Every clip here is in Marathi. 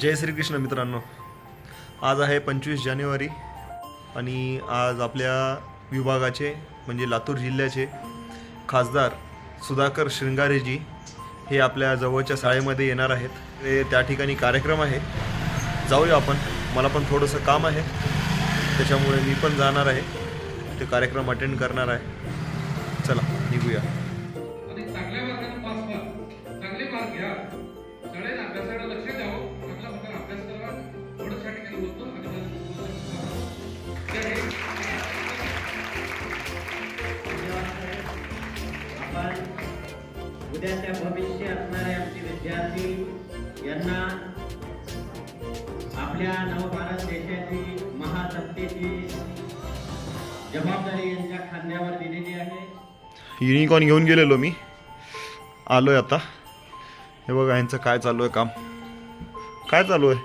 जय श्रीकृष्ण मित्रांनो. आज आहे पंचवीस जानेवारी आणि आज आपल्या विभागाचे म्हणजे लातूर जिल्ह्याचे खासदार सुधाकर शृंगारेजी हे आपल्या जवळच्या शाळेमध्ये येणार आहेत. ते त्या ठिकाणी कार्यक्रम आहे. जाऊया आपण. मला पण थोडंसं काम आहे. त्याच्यामुळे मी पण जाणार आहे. ते कार्यक्रम अटेंड करणार आहे. चला निघूया. उद्याच्या भविष्य असणारे आमचे विद्यार्थी यांना आपल्या नवभारत देशाची महासत्तेची जबाबदारी यांच्या खांद्यावर दिलेली आहे. युनिकॉर्न घेऊन गेलेलो मी. आलोय आता. हे बघा यांचं काय चालू आहे काम? काय चालू आहे?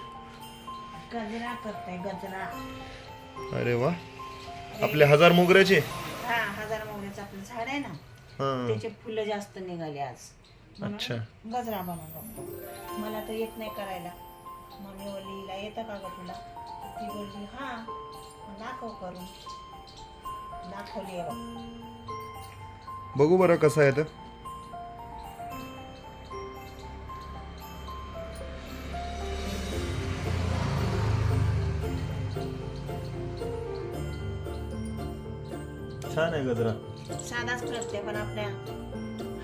अरे वा. आपले हजार मोगऱ्याचे? हा हजार मोगऱ्याचं आपलं झाड आहे ना. हां. त्याचे फुलं जास्त निघाले आज. म्हणून अच्छा. गजरा बनवला मला तर येत नाही करायला. मम्मी बोलली हिला येतं का ग तुला? ती बोलली हा मग दाखव करून. दाखवली आहे बघ. बघू बरं कसं आहे तर छान आहे गजरा. साधाच करते पण आपल्या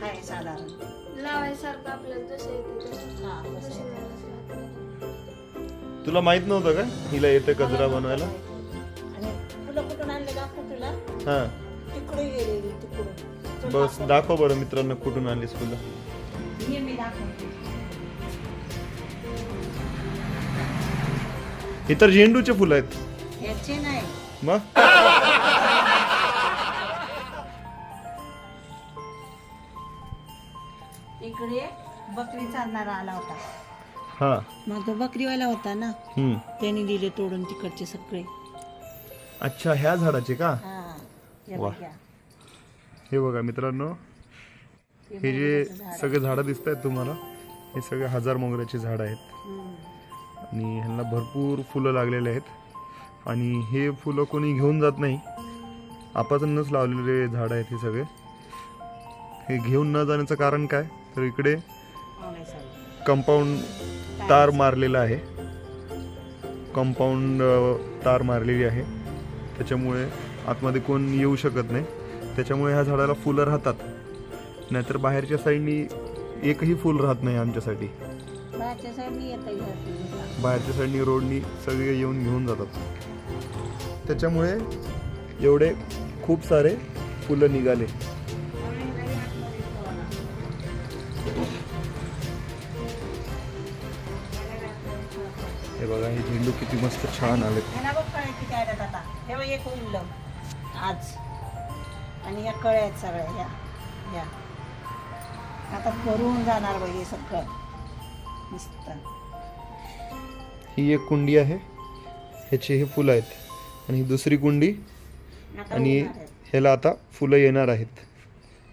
हाय साधारण. लावायसारखं आपल्याला जसं येते तसं. हा तसं तसं आहे. लावायचं. तुला माहीत नव्हतं का? हिला येतं गजरा बनवायला? आणि फुलं कुठून आणले दाखव तुला? हा. तिकडे गेलेली तिकडून. चल बस दाखव. बरं मित्रांनो कुठून आणलीस फुलं ये मी दाखवते. हे तर झेंडूचे फुलं आहेत. याचे नाही. मग? इकडे बकरी चालणारा आला होता. हा. मग तो बकरीवाला होता ना. हम्म. त्यांनी दिले तोडून तिकडचे सगळे. अच्छा ह्या झाडाचे का? हा. हे वा. बघ. हे मित्रांनो हे हे जे मोगऱ्याचं झाड. सगळे झाडं दिसत आहेत तुम्हाला हे सगळे हजार मोगऱ्याचे झाड आहेत. हम्म. आणि ह्यांना भरपूर फुलं लागलेले आहेत. आणि हे फुलं कोणी घेऊन जात नाही. आपातूनच लावलेले झाड आहेत हे सगळे. हे घेऊन न जाण्याचं कारण काय? तर इकडे. कंपाऊंड तार मारलेला आहे. कंपाऊंड तार मारलेली आहे. त्याच्यामुळे आतमध्ये कोण येऊ शकत नाही. त्याच्यामुळे ह्या झाडाला फुलं राहतात. नाहीतर बाहेरच्या साईडनी एकही फुल राहत नाही आमच्यासाठी. बाहेरच्या साईडनी रोडनी सगळे येऊन घेऊन जातात. त्याच्यामुळे एवढे खूप सारे फुलं निघाले. बघा हे झेंडू किती मस्त छान आले हे आज. आणि या कळ्या आहेत सगळ्या ह्या ह्या आता भरून जाणार बघ हे सगळं. मस्त. ही एक कुंडी आहे. ह्याची हे फुलं आहेत. आणि ही दुसरी कुंडी. आणि. ह्याला आता फुलं येणार आहेत.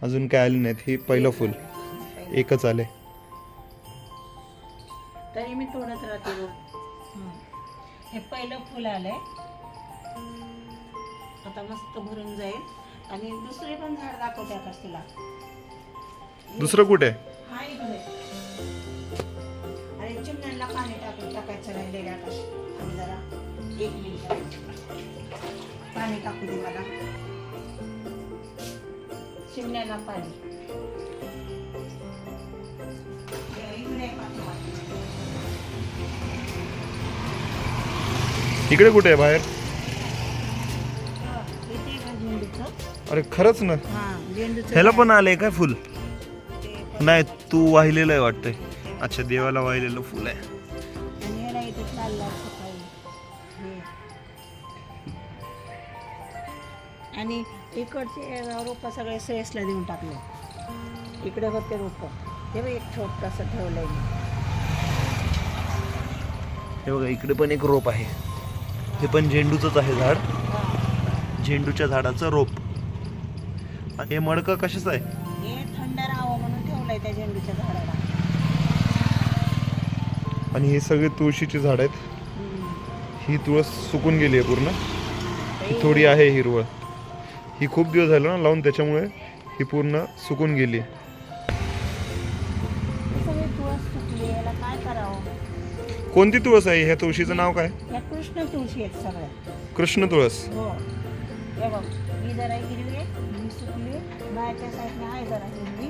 अजून काय आले नाहीत. हे पहिलं फुल. एकच आले तरी मी तोडत राहते हं. पहिलं फुल आलंय. आता मस्त भरून जाईल. आणि दुसरे पण झाड दाखवते आकाश तुला. दुसरं कुठे? आहे हा इकडे. अरे चिमण्यांना पाणी टाकून टाकायचं राहिलेले आकाश आणि जरा. एक मिनिट. पाणी टाकू दे मला. चिमण्यांना पाणी. इकडे कुठे आहे बाहेर? हा, अरे खरंच ना? हा ह्याला. पण आलंय काय फुल? नाही तू वाहिलेलं आहे वाटतंय. अच्छा देवाला वाहिलेलं फुल आहे. आणि हे. इकडचे रोप सगळे श्रेयसला देऊन टाकले. इकडे होते रोप. ते बघ एक छोटंसं ठेवलंय हे बघा इकडे पण एक रोप आहे. हे पण झेंडूचंच आहे झाड. झेंडूच्या झाडाचं रोप. आणि हे मडकं कशाचं आहे? हे थंड राहावं म्हणून ठेवलंय त्या झेंडूच्या झाडाला. आणि ही सगळी तुळशीची झाड आहेत. ही तुळस सुकून गेली आहे पूर्ण. ही थोडी आहे हिरवळ. ही खूप दिवस झालं ना लावून त्याच्यामुळे ही पूर्ण सुकून गेली हे कोणती तुळस आहे? ह्या तुळशीचं नाव काय? या कृष्ण तुळशी आहेत सगळ्या. कृष्ण तुळस. हो. हे बघ ही जरा हिरवी आहे ही सुकली आहे. बाहेरच्या साईडने आहे जरा हिरवी.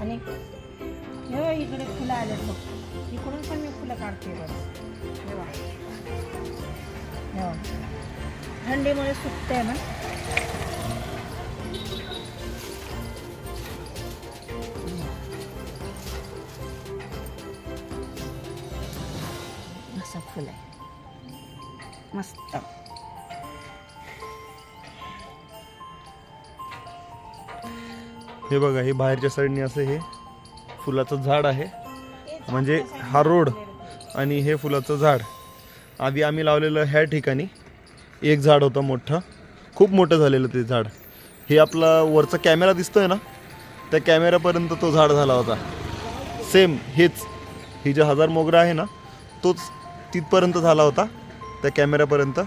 आणि हे इकडे फुलं आले बघ. इकडून पण मी फुलं काढते बघ. हे बघ. हे बघ. थंडीमुळे सुकते ना? फुल. आहे मस्त. हे बघा हे बाहेरच्या साईडने असं हे फुलाचं झाड आहे. म्हणजे हा रोड आणि हे फुलाचं झाड. आधी आम्ही लावलेलं ह्या ठिकाणी. एक झाड होतं मोठं. खूप मोठं झालेलं ते झाड. हे आपला वरचा कॅमेरा दिसतोय ना? त्या कॅमेऱ्यापर्यंत तो झाड झाला होता. सेम हेच. ही जे हजार मोगरा आहे ना तोच तिथपर्यंत झाला होता त्या कॅमेऱ्यापर्यंत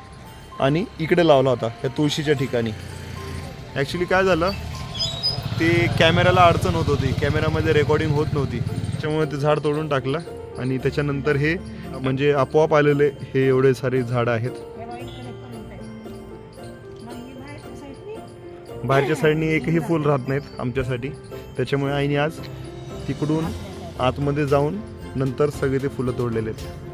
आणि इकडे लावला होता त्या तुळशीच्या ठिकाणी. ॲक्च्युली काय झालं ते कॅमेऱ्याला अडचण होत होती. कॅमेऱ्यामध्ये रेकॉर्डिंग होत नव्हती. त्याच्यामुळे ते झाड तोडून टाकलं आणि त्याच्यानंतर हे म्हणजे आपोआप आलेले हे एवढे सारे झाडं आहेत. बाहेरच्या बाहेरच्या साईडनी एकही फूल राहत नाहीत आमच्यासाठी. त्याच्यामुळे आईने आज तिकडून आतमध्ये जाऊन नंतर सगळे ते फुलं तोडलेले आहेत.